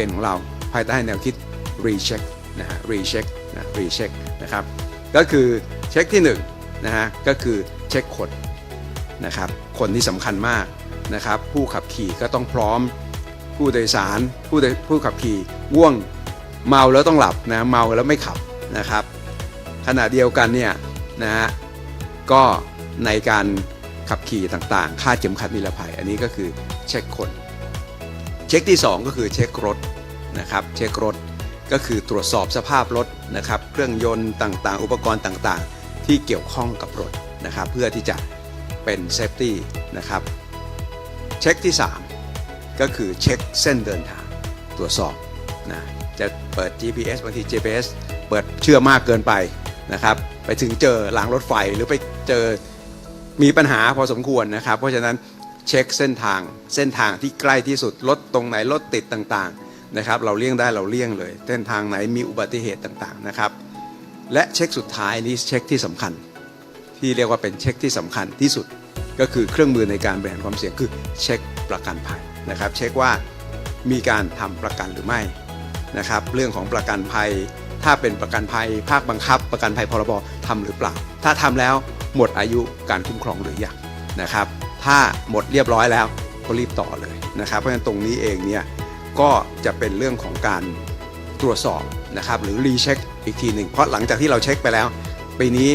เปญของเราภายใต้แนวคิด recheck นะฮะ recheck นะ recheck นะครับ ก็คือเช็คที่1นะฮะก็คือเช็คคนนะครับ คนที่สำคัญมากนะครับ ผู้ขับขี่ก็ต้องพร้อม ผู้โดยสารผู้โดยผู้ขับขี่ง่วงเมาแล้วต้องหลับนะเมาแล้วไม่ขับนะครับ ขณะเดียวกันเนี่ยนะฮะก็ในการขับขี่ต่างๆ คาดเข็มขัดนิรภัย อันนี้ก็คือเช็คคน เช็คที่ 2 ก็คือเช็ครถนะครับเช็ครถก็คือตรวจสอบสภาพรถนะครับเครื่องยนต์ต่างๆ อุปกรณ์ต่างๆ ที่เกี่ยวข้องกับรถนะครับเพื่อที่จะเป็นเซฟตี้นะครับเช็คที่ 3 ก็คือเช็คเส้นเดินทางตรวจสอบนะจะเปิด GPS บางที GPS เปิดเชื่อมากเกินไปนะครับไปถึงเจอหลังรถไฟหรือไปเจอมีปัญหาพอสมควรนะครับ เพราะฉะนั้น เช็คเส้นทางเส้นทางที่ใกล้ที่สุดรถตรงไหนรถติดต่างๆนะครับเราเลี่ยงได้เราเลี่ยงเลย เส้นทางไหนมีอุบัติเหตุต่างๆนะครับและเช็คสุดท้ายนี่เช็คที่สำคัญ ที่เรียกว่าเป็นเช็คที่สำคัญที่สุดก็คือเครื่องมือในการบริหารความเสี่ยงคือเช็คประกันภัยนะครับเช็คว่ามีการทำประกันหรือไม่นะครับเรื่องของประกันภัย ถ้าเป็นประกันภัยภาคบังคับ ประกันภัยพรบทำหรือเปล่า ถ้าทำแล้วหมดอายุการคุ้มครองหรือยังนะครับ ถ้าหมดเรียบร้อยแล้วก็รีบต่อเลยนะครับ เพราะฉะนั้นตรงนี้เองเนี่ยก็จะเป็นเรื่องของการตรวจสอบนะครับหรือรีเช็คอีกทีหนึ่งเพราะหลังจากที่เราเช็คไปแล้วปีนี้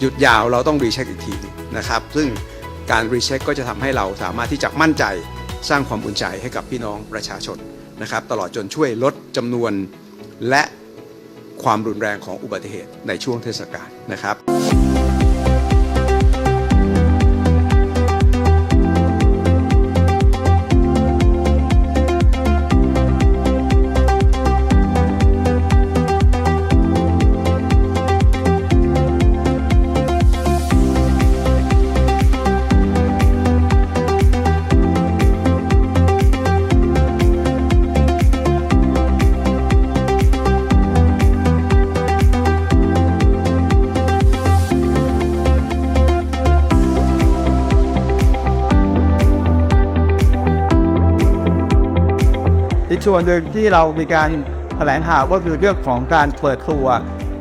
หยุดยาวเราต้องรีเช็คอีกทีหนึงนะครับ ซึ่งการรีเช็คก็จะทำให้เราสามารถที่จะมั่นใจสร้างความอุ่นใจให้กับพี่น้องประชาชนนะครับ ตลอดจนช่วยลดจำนวนและความรุนแรงของอุบัติเหตุในช่วงเทศกาลนะครับ ส่วนหนึ่งที่เรามีการแถลงข่าวก็คือเรื่องของการเปิดตัว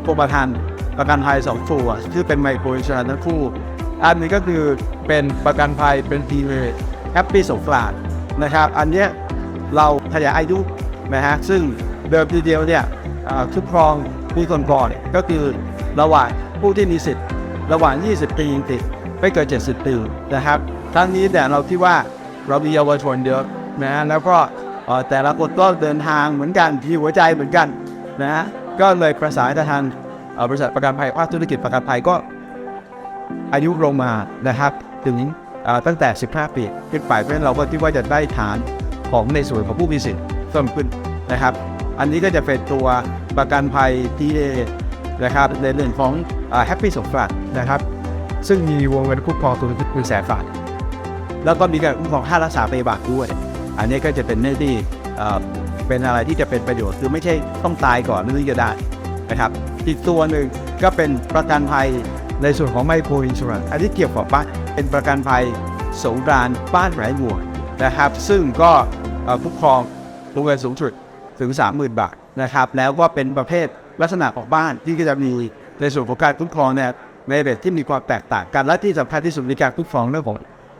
กรมธรรม์ประกันภัยสองตัวที่เป็นไมโครอินชัวร์ทั้งคู่อันนี้ก็คือเป็นประกันภัยเป็นทีเมแฮปปี้สงกรานนะครับ อันนี้เราขยายอายุนะฮะซึ่งเดิมทีเดียวเนี่ยคุ้มครองผู้คนก่อนก็คือระหว่างผู้ที่มีสิทธิ์ ระหว่าง 20 ปีติดไม่เกิน 70 ปีนะครับครั้งนี้เนี่เราคิดว่าเรามีเยาวชนเยอะนะแล้วก็ แต่ละคนก็เดินทางเหมือนกันที่หัวใจเหมือนกันนะฮะก็เลยประสานกับทางบริษัทประกันภัยภาคธุรกิจประกันภัยก็อายุลงมานะครับถึงตั้งแต่ 15 ปีขึ้นไปเพราะฉะนั้นเราก็คิดว่าจะได้ฐานของในส่วนของผู้มีสิทธิ์เพิ่มขึ้นนะครับ อันนี้ก็จะเป็นตัวประกันภัยที่นะครับในเรื่องของแฮปปี้สงกรานนะครับ ซึ่งมีวงเงินคุ้มครองสูงสุดคือแสนบาทแล้วก็มีการคุ้มครองค่ารักษาพยาบาลด้วย อันนี้ก็จะเป็นเรื่องที่เป็นอะไรที่จะเป็นประโยชน์คือไม่ใช่ต้องตายก่อนถึงจะได้นะครับ อีกตัวหนึ่งก็เป็นประกันภัยในส่วนของไมโครอินชูรันอันนี้เกี่ยวกับบ้านเป็นประกันภัยสงกรานบ้านไร้หมวกนะครับ ซึ่งก็คุ้มครองวงเงินสูงสุดถึง 30,000 บาทนะครับ แล้วก็เป็นประเภทลักษณะของบ้านที่ก็จะมีในส่วนของการคุ้มครองเนี่ยในเรทที่มีความแตกต่างกันและที่สำคัญที่สุดในการคุ้มครองเรื่องของ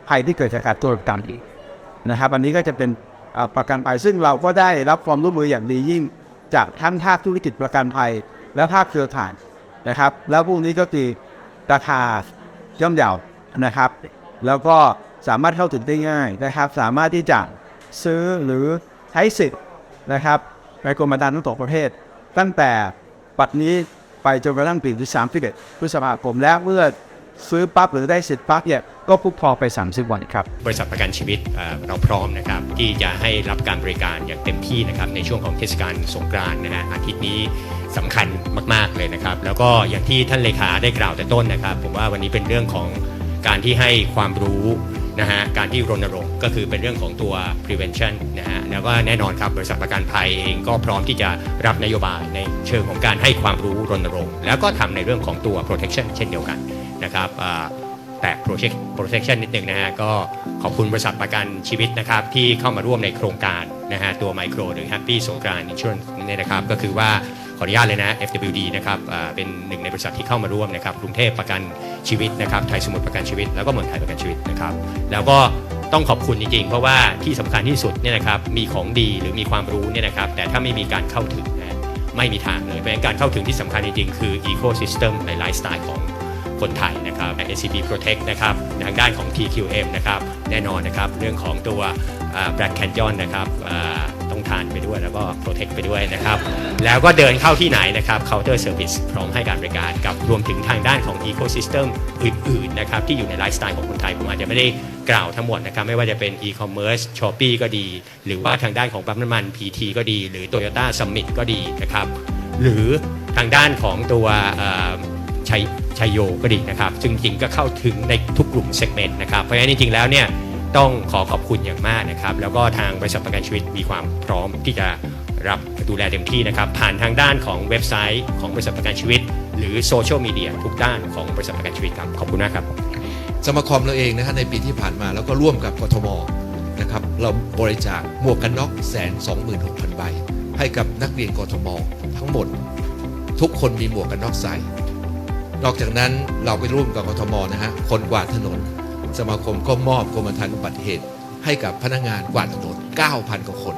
ภัยที่เกิดจากการตัวประกันอีก นะครับ อันนี้ก็จะเป็นประกันภัยซึ่งเราก็ได้รับความร่วมมืออย่างดียิ่งจากทั้งภาคธุรกิจประกันภัย และภาคเครือข่ายนะครับ แล้วพวกนี้ก็คือราคาย่อมเยานะครับ แล้วก็สามารถเข้าถึงได้ง่ายนะครับ สามารถที่จะซื้อหรือใช้สิทธิ์นะครับในกรมธรรม์ทั้งสองประเภท ตั้งแต่ปัดนี้ไปจนกระทั่งปีที่31พฤษภาคมและเมื่อ ซื้อปั๊บหรือได้สิทธิ์ปั๊บเนี่ยก็พุกพอไป 30 วันครับ บริษัทประกันชีวิตเราพร้อมนะครับที่จะให้รับการบริการอย่างเต็มที่นะครับในช่วงของเทศกาลสงกรานต์นะฮะอาทิตย์นี้สำคัญมากๆเลยนะครับ แล้วก็อย่างที่ท่านเลขาได้กล่าวแต่ต้นนะครับ ผมว่าวันนี้เป็นเรื่องของการที่ให้ความรู้นะฮะการที่รณรงค์ก็คือเป็นเรื่องของตัว prevention นะฮะแล้วก็แน่นอนครับบริษัทประกันภัยเองก็พร้อมที่จะรับนโยบายในเชิงของการให้ความรู้รณรงค์แล้วก็ทำในเรื่องของตัว protection เช่นเดียวกัน นะครับแต่ protection protection นิดหนึ่งนะฮะก็ขอบคุณบริษัทประกันชีวิตนะครับที่เข้ามาร่วมในโครงการนะฮะตัว Micro หรือ Happy สงกรานต์ Insurance นี่นะครับก็คือว่าขออนุญาตเลยนะ FWD นะครับเป็นหนึ่งในบริษัทที่เข้ามาร่วมนะครับกรุงเทพประกันชีวิตนะครับไทยสมุทรประกันชีวิต แล้วก็เมืองไทยประกันชีวิตนะครับแล้วก็ต้องขอบคุณจริงๆ เพราะว่าที่สำคัญที่สุดเนี่ยนะครับมีของดีหรือมีความรู้เนี่ยนะครับแต่ถ้าไม่มีการเข้าถึงนะไม่มีทางเลยเพราะฉะนั้นการเข้าถึงที่สำคัญจริงๆ คือ ecosystem ในไลฟ์สไตล์ของ คนไทยนะครับ SCB Protect นะครับทางด้านของ TQM นะครับแน่นอนนะครับเรื่องของตัว Black Canyon นะครับต้องทานไปด้วยแล้วก็ Protect ไปด้วยนะครับแล้วก็เดินเข้าที่ไหนนะครับ Counter Service พร้อมให้การบริการกับรวมถึงทางด้านของ Ecosystem อื่นๆนะครับที่อยู่ในไลฟ์สไตล์ของคนไทยผมอาจจะไม่ได้กล่าวทั้งหมดนะครับไม่ว่าจะเป็น e-commerce Shopee ก็ดี หรือว่าทางด้านของปั๊มน้ำมัน PT ก็ดี หรือ Toyota Summit ก็ดีนะครับหรือทางด้านของตัวเอ่อชัย ชัยโยก็ดีนะครับ ซึ่งจริงๆก็เข้าถึงในทุกกลุ่มเซกเมนต์นะครับ เพราะฉะนั้นจริงๆแล้วเนี่ยต้องขอขอบคุณอย่างมากนะครับ แล้วก็ทางบริษัทประกันชีวิตมีความพร้อมที่จะรับดูแลเต็มที่นะครับ ผ่านทางด้านของเว็บไซต์ของบริษัทประกันชีวิต หรือโซเชียลมีเดียทุกด้านของบริษัทประกันชีวิตครับ ขอบคุณมากครับ สมาคมเราเองนะฮะในปีที่ผ่านมาแล้วก็ร่วมกับกทมนะครับเราบริจาคหมวกกันน็อกแสนสองหมื่นหกพันใบให้กับนักเรียนกทมทั้งหมด ทุกคนมีหมวกกันน็อกใส่ นอกจากนั้นเราไปร่วมกับกทมนะฮะคนกวาดถนน สมาคมก็มอบกรมธรรม์อุบัติเหตุ ให้กับพนักงานกวาดถนน 9,000 กว่าคน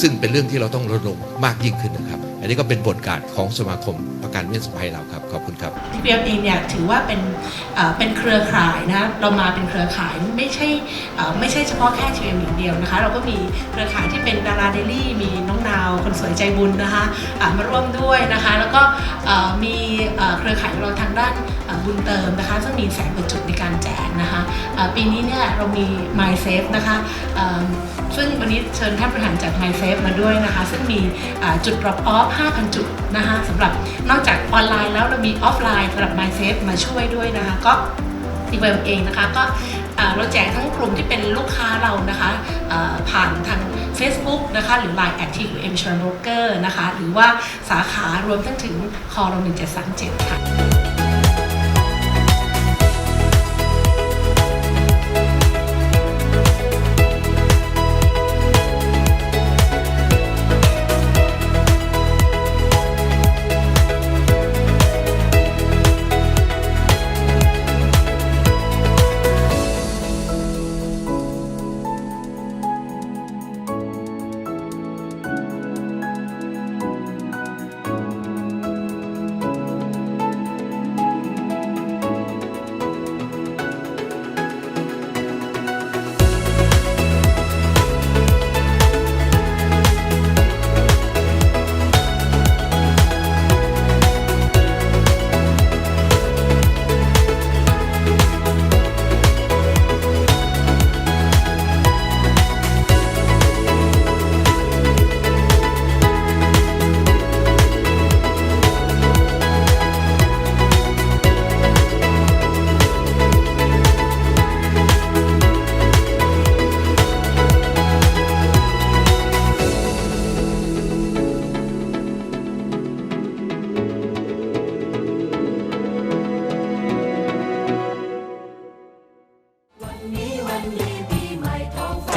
ซึ่งเป็นเรื่องที่เราต้องรณรงมากยิ่งขึ้นนะครับ อันนี้ก็เป็นบทการของสมาคมประกันเวชภัยเราครับ ขอบคุณครับ TPM เองเนี่ยถือว่าเป็นเป็นเครือข่ายนะเรามาเป็นเครือข่ายไม่ใช่ไม่ใช่เฉพาะแค่ TPM อย่างเดียวนะคะ เราก็มีเครือข่ายที่เป็นดาราเดลี่มี น้องนาคนสวยใจบุญนะคะะมาร่วมด้วยนะคะ แล้วก็มีเครือข่ายเราทางด้านบุญเติมนะคะซึ่งมีแสนกว่าจุดในการแจกนะคะปีนี้เนี่ยเรามี MySafe นะคะซึ่งวันนี้เชิญท่านประธานจาก MySafe มาด้วยนะคะ ซึ่งมีจุด drop off 5,000 จุดนะคะสำหรับนอกจากออนไลน์แล้วเรามีออฟไลน์สำหรับ MySafe มาช่วยด้วยนะคะก็ทีเวเองนะคะก็ เราแจกทั้งกลุ่มที่เป็นลูกค้าเรานะคะผ่านทาง Facebook นะคะหรือ Line at TQM Insurance Broker นะคะหรือว่าสาขารวมทั้งถึงคอเรา1737ค่ะ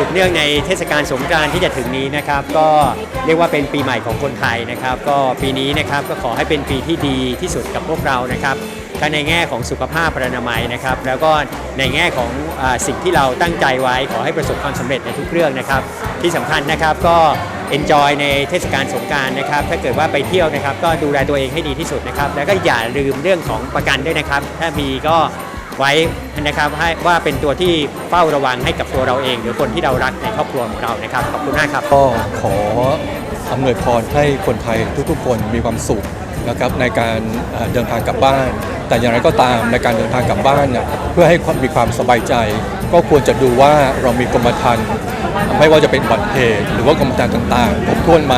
สืบเนื่องในเทศกาลสงกรานต์ที่จะถึงนี้นะครับ ก็เรียกว่าเป็นปีใหม่ของคนไทยนะครับ ก็ปีนี้นะครับก็ขอให้เป็นปีที่ดีที่สุดกับพวกเรานะครับทั้งในแง่ของสุขภาพพนามัยนะครับ แล้วก็ในแง่ของอสิ่งที่เราตั้งใจไว้ ขอให้ประสบความสำเร็จในทุกเรื่องนะครับ ที่สำคัญนะครับก็ enjoy ในเทศกาลสงกรารนะครับ ถ้าเกิดว่าไปเที่ยวนะครับ ก็ดูแลตัวเองให้ดีที่สุดนะครับ แล้วก็อย่าลืมเรื่องของประกันด้วยนะครับ ถ้ามีก็ ไว้นะครับให้ว่าเป็นตัวที่เฝ้าระวังให้กับตัวเราเอง หรือคนที่เรารักในครอบครัวของเรานะครับขอบคุณมากครับ ก็ขออำนวยพรให้คนไทยทุกๆ คนมีความสุข นะครับในการเดินทางกลับบ้าน แต่อย่างไรก็ตามในการเดินทางกลับบ้านเนี่ยเพื่อให้มีความสบายใจ ก็ควรจะดูว่าเรามีกรมธรรม์ไม่ว่าจะเป็นอุบัติเหตุหรือว่ากรมธรรม์ต่างๆครบถ้วนไหม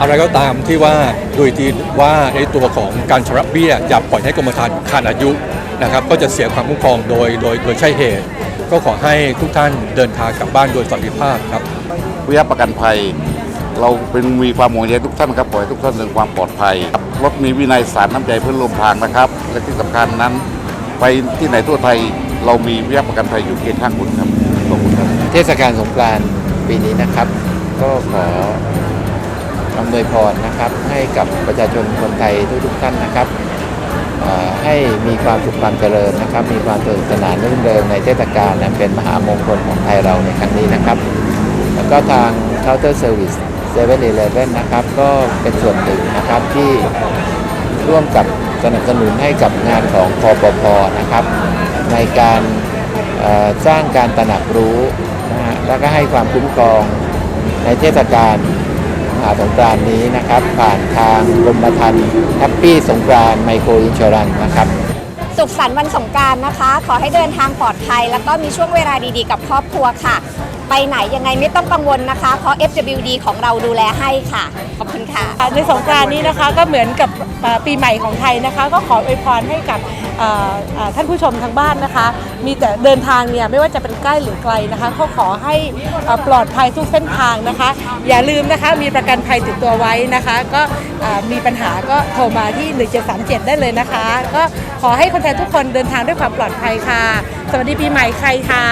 อะไรก็ตามที่ว่าโดยที่ว่าในตัวของการชำระเบี้ยอย่าปล่อยให้กรมธรรม์ขาดอายุนะครับก็จะเสียความคุ้มครองโดยโดยโดยใช่เหตุ ก็ขอให้ทุกท่านเดินทางกลับบ้านโดยสวัสดิภาพครับวิทยาประกันภัย เราเป็นมีความห่วงใยทุกท่านครับขอให้ทุกท่านเรื่องความปลอดภัย รถมีวินัยสารน้ำใจเพื่อนร่วมทางนะครับ และที่สำคัญนั้น ไปที่ไหนทั่วไทยเรามีวิทยาประกันภัยอยู่เคียงข้างคุณครับขอบคุณครับ เทศกาลสงกรานต์ปีนี้นะครับ ก็ขออำนวยพรนะครับ ให้กับประชาชนคนไทยทุกๆท่านนะครับเอ่อให้มีความสุขความเจริญนะครับ มีความสนุกสนานรื่นเริงในเทศกาลนั้นเป็นมหามงคลของไทยเราในครั้งนี้นะครับ แล้วก็ทาง Counter Service 7-Eleven น เซเว่นเลเวลนะครับ ก็เป็นส่วนหนึ่งนะครับที่ร่วมกับสนับสนุนให้กับงานของคอปพนะครับ ในการสร้างการตระหนักรู้นะฮะแล้วก็ให้ความคุ้มครองในเทศกาลมหาสงกรานนี้นะครับ ผ่านทางกรมธรรม์แฮปปี้สงกรานไมโครอินชอรันนะครับ สุขสันต์วันสงกรารนะคะ ขอให้เดินทางปลอดภัย แล้วก็มีช่วงเวลาดีๆ กับครอบครัวค่ะ ไปไหนยังไงไม่ต้องกังวลนะคะ เพราะ FWD ของเราดูแลให้ค่ะ ขอบคุณค่ะ ในสงกรานต์นี้นะคะก็เหมือนกับเอ่อปีใหม่ของไทยนะคะ ก็ขออวยพรให้กับเอ่อเอ่อท่านผู้ชมทางบ้านนะคะ มีแต่เดินทางเนี่ยไม่ว่าจะเป็นใกล้หรือไกลนะคะก็ขอให้เอ่อปลอดภัยทุกเส้นทางนะคะ อย่าลืมนะคะมีประกันภัยติดตัวไว้นะคะ ก็เอ่อมีปัญหาก็โทรมาที่1737 ได้เลยนะคะ ก็ขอให้คนไทยทุกคนเดินทางด้วยความปลอดภัยค่ะ สวัสดีปีใหม่ไทยค่ะ